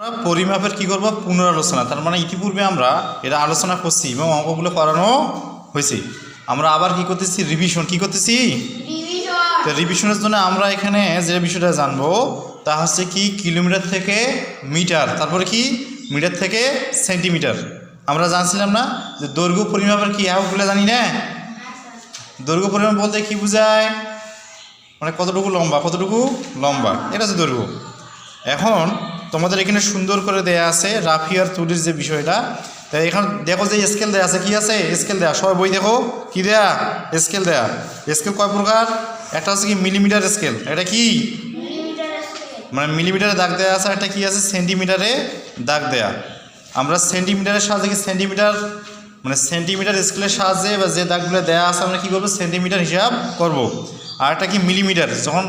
আমরা পরিমাপের কি করব? পুনরালোচনা। তার মানে ইতিপূর্বে আমরা এটা আলোচনা করছি এবং অঙ্কগুলো করানো হয়েছে। আমরা আবার কি করতেছি? রিভিশন কি করতেছি? তো রিভিশনের জন্য আমরা এখানে যে বিষয়টা জানব তা হচ্ছে কি কিলোমিটার থেকে মিটার তারপরে কি? মিটার থেকে সেন্টিমিটার। আমরা জানছিলাম না যে দৈর্ঘ্য পরিমাপের কি এককগুলো জানি না? দৈর্ঘ্য পরিমাপ বলতে কি বোঝায়? মানে কতটুকু লম্বা? কতটুকু লম্বা? এটা হচ্ছে দৈর্ঘ্য। এখন তোমাদের এখানে সুন্দর করে দেয়া আছে রাফিয়ার তুলির যে বিষয়টা। তাই এখানে দেখো যে স্কেল দেয়া আছে কি আছে? স্কেল দেয়া সবাই বই দেখো কি দেয়া? স্কেল দেয়া। স্কেল কয় প্রকার? একটা হচ্ছে কি মিলিমিটার স্কেল এটা কি? মানে মিলিমিটারে দাগ দেওয়া আছে একটা কি আছে? সেন্টিমিটারে দাগ দেয়া। আমরা সেন্টিমিটারের সাহায্যে কি সেন্টিমিটার মানে সেন্টিমিটার স্কেলের সাহায্যে বা যে দাগগুলো দেওয়া আছে আমরা কী করব? সেন্টিমিটার হিসাব করব। আর একটা কি মিলিমিটার যখন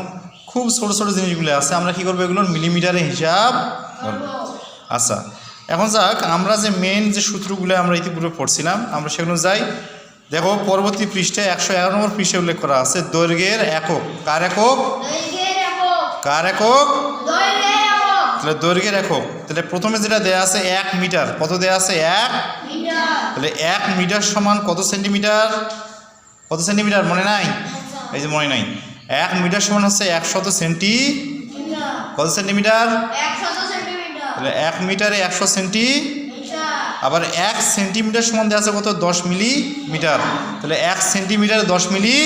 খুব ছোটো ছোটো জিনিসগুলো আছে আমরা কী করব এগুলোর মিলিমিটারে হিসাব আচ্ছা এখন যাক আমরা যে মেন যে সূত্রগুলো আমরা ইতিপূর্বে পড়ছিলাম আমরা সেগুলো যাই। দেখো পরবর্তী পৃষ্ঠে একশো এগারো নম্বর পৃষ্ঠে উল্লেখ করা আছে দৈর্ঘ্যের একক। কার একক? কার একক? তাহলে দৈর্ঘ্যের একক। তাহলে প্রথমে যেটা দেয়া আছে এক মিটার। কত দেয়া আছে? এক তাহলে এক মিটার সমান কত সেন্টিমিটার? কত সেন্টিমিটার? মনে নাই? এই যে মনে নাই। এক মিটার সমান হচ্ছে একশত সেন্টি কত সেন্টিমিটার? তাহলে এক মিটারে একশো সেন্টি আবার এক সেন্টিমিটার সমান দেওয়া আছে কত? দশ মিলি মিটার তাহলে এক সেন্টিমিটার দশ মিলি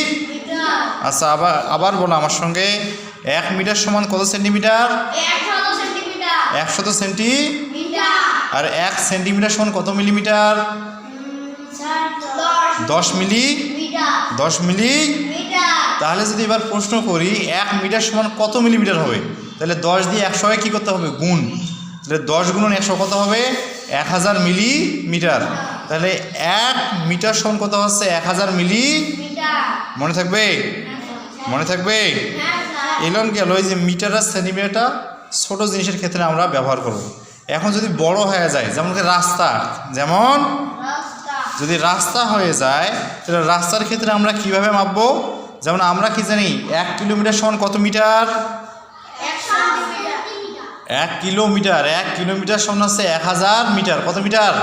আচ্ছা আবার আবার বলো আমার সঙ্গে। এক মিটার সমান কত সেন্টিমিটার? একশত সেন্টি আর এক সেন্টিমিটার সমান কত মিলিমিটার? দশ। মিলি দশ মিলি তাহলে যদি এবার প্রশ্ন করি এক মিটার সমান কত মিলিমিটার হবে? তাহলে দশ দিয়ে একশো কী করতে হবে? গুণ। তাহলে দশ গুণন একশো কত হবে? এক হাজার মিলিমিটার। তাহলে এক মিটার সমান কত হচ্ছে? এক হাজার মিলি মনে থাকবে? মনে থাকবে? হ্যাঁ এলন গেল এই যে মিটার আর সেন্টিমিটারটা ছোটো জিনিসের ক্ষেত্রে আমরা ব্যবহার করব। এখন যদি বড় হয়ে যায় যেমন রাস্তা যেমন যদি রাস্তা হয়ে যায় তাহলে রাস্তার ক্ষেত্রে আমরা কীভাবে মাপবো? যেমন আমরা কি জানি, এক কিলোমিটার সমান কত মিটার? এক কিলোমিটার এক কিলোমিটার সমান হচ্ছে এক হাজার মিটার। কত মিটার?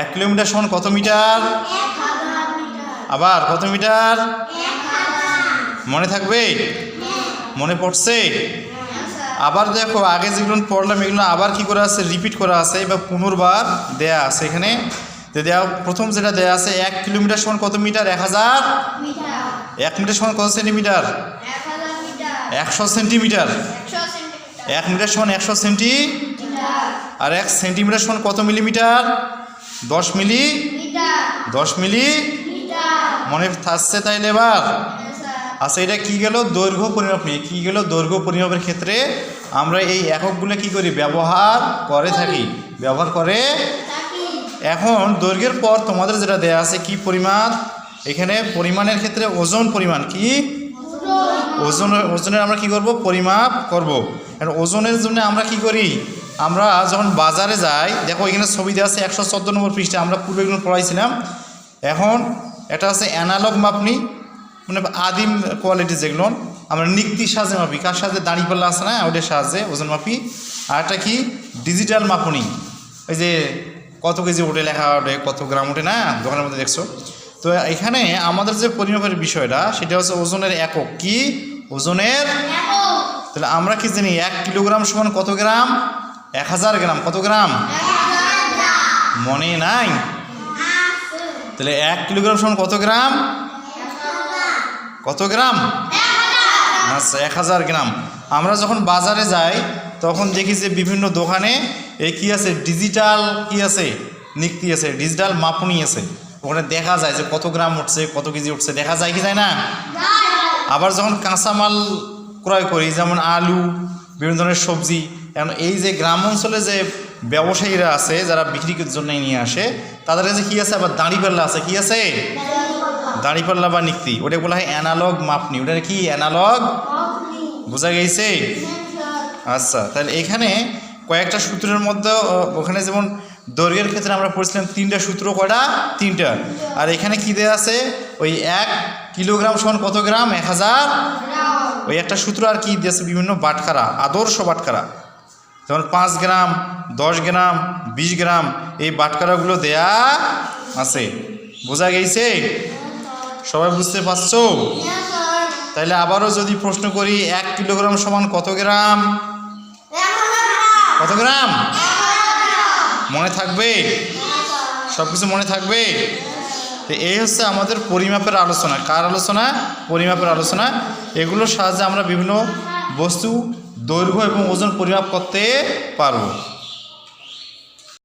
এক কিলোমিটার সমান কত মিটার? আবার কত মিটার? মনে থাকবে? মনে পড়ছে? আবার দেখো, আগে যেগুলো পড়লাম, এগুলো আবার কি করা আছে? রিপিট করা আছে বা পুনর্বার দেয়া আছে এখানে। তো দেয়া প্রথম যেটা দেয়া আছে এক কিলোমিটার সমান কত মিটার? এক হাজার? এক মিটার সমান কত সেন্টিমিটার? একশো সেন্টিমিটার। এক মিটার সমান একশো সেন্টি? আর এক সেন্টিমিটার সমান কত মিলিমিটার? দশ মিলি? দশ মিলি? মনে থাকছে তাইলে এবার? হ্যাঁ আচ্ছা এটা কি গেল? দৈর্ঘ্য পরিমাপ নিয়ে। কী গেল? দৈর্ঘ্য পরিমাপের ক্ষেত্রে আমরা এই এককগুলো কি করি? ব্যবহার করে থাকি। ব্যবহার করে এখন দৈর্ঘ্যের পর তোমাদের যেটা দেয়া আছে, কি পরিমাণ? এখানে পরিমাণের ক্ষেত্রে ওজন পরিমাণ কি? ওজন, ওজনের আমরা কি করব? পরিমাপ করব। আর ওজনের জন্য আমরা কি করি? আমরা যখন বাজারে যাই, দেখো এখানে ছবি দেওয়া আছে একশো চোদ্দ নম্বর পৃষ্ঠে আমরা পূর্বে এগুলো পড়াইছিলাম। এখন এটা আছে অ্যানালগ মাপনি মানে আদিম কোয়ালিটি যেগুলো। আমরা নিক্তির সাহায্যে মাপি, কার সাহায্যে দাঁড়িপাল্লা আছে না ওটার সাহায্যে ওজন মাপি। আর একটা কি? ডিজিটাল মাপনি। ওই যে কত কেজি ওঠে লেখা ওঠে, কত গ্রাম ওঠে না? দোকানের মধ্যে দেখছ। তো এখানে আমাদের যে পরিমাপের বিষয়টা, সেটা হচ্ছে ওজনের একক। কি? ওজনের? তাহলে আমরা কি জানি, এক কিলোগ্রাম সমান কত গ্রাম? এক হাজার গ্রাম। কত গ্রাম? মনে নাই? তাহলে এক কিলোগ্রাম সমান কত গ্রাম? কত গ্রাম? আচ্ছা এক হাজার গ্রাম। আমরা যখন বাজারে যাই, তখন দেখি যে বিভিন্ন দোকানে এই কি আছে? ডিজিটাল কি আছে? নিক্তি আছে? ডিজিটাল মাপনি আছে। ওখানে দেখা যায় যে কত গ্রাম উঠছে কত কেজি উঠছে। দেখা যায় কি যায় না? আবার যখন কাঁচামাল ক্রয় করি যেমন আলু বিভিন্ন ধরনের সবজি এখন এই যে গ্রাম অঞ্চলে যে ব্যবসায়ীরা আছে যারা বিক্রির জন্য নিয়ে আসে তাদের কাছে কী আছে? আবার দাঁড়িপাল্লা আছে। কি আছে? দাঁড়িপাল্লা বা নিক্তি ওটা বলা হয় অ্যানালগ মাপনি। ওটা কি? অ্যানালগ বোঝা গেছে? আচ্ছা তাহলে এখানে কয়েকটা সূত্রের মধ্যে ওখানে যেমন দৈর্ঘ্যের ক্ষেত্রে আমরা পড়ছিলাম তিনটা সূত্র কয়টা? তিনটা। আর এখানে কী দেওয়া আছে? ওই এক কিলোগ্রাম সমান কত গ্রাম? এক হাজার? ওই একটা সূত্র আর কি দিয়েছে বিভিন্ন বাটখারা আদর্শ বাটখারা। যেমন পাঁচ গ্রাম দশ গ্রাম বিশ গ্রাম এই বাটকারাগুলো দেয়া আছে। বোঝা গেছে? সবাই বুঝতে পারছ? তাহলে আবারও যদি প্রশ্ন করি এক কিলোগ্রাম সমান কত গ্রাম? কত গ্রাম? মনে থাকবে? সব কিছু মনে থাকবে? তো এই হচ্ছে আমাদের পরিমাপের আলোচনা। কার আলোচনা? পরিমাপের আলোচনা। এগুলোর সাহায্যে আমরা বিভিন্ন বস্তু দৈর্ঘ্য এবং ওজন পরিমাপ করতে পারব।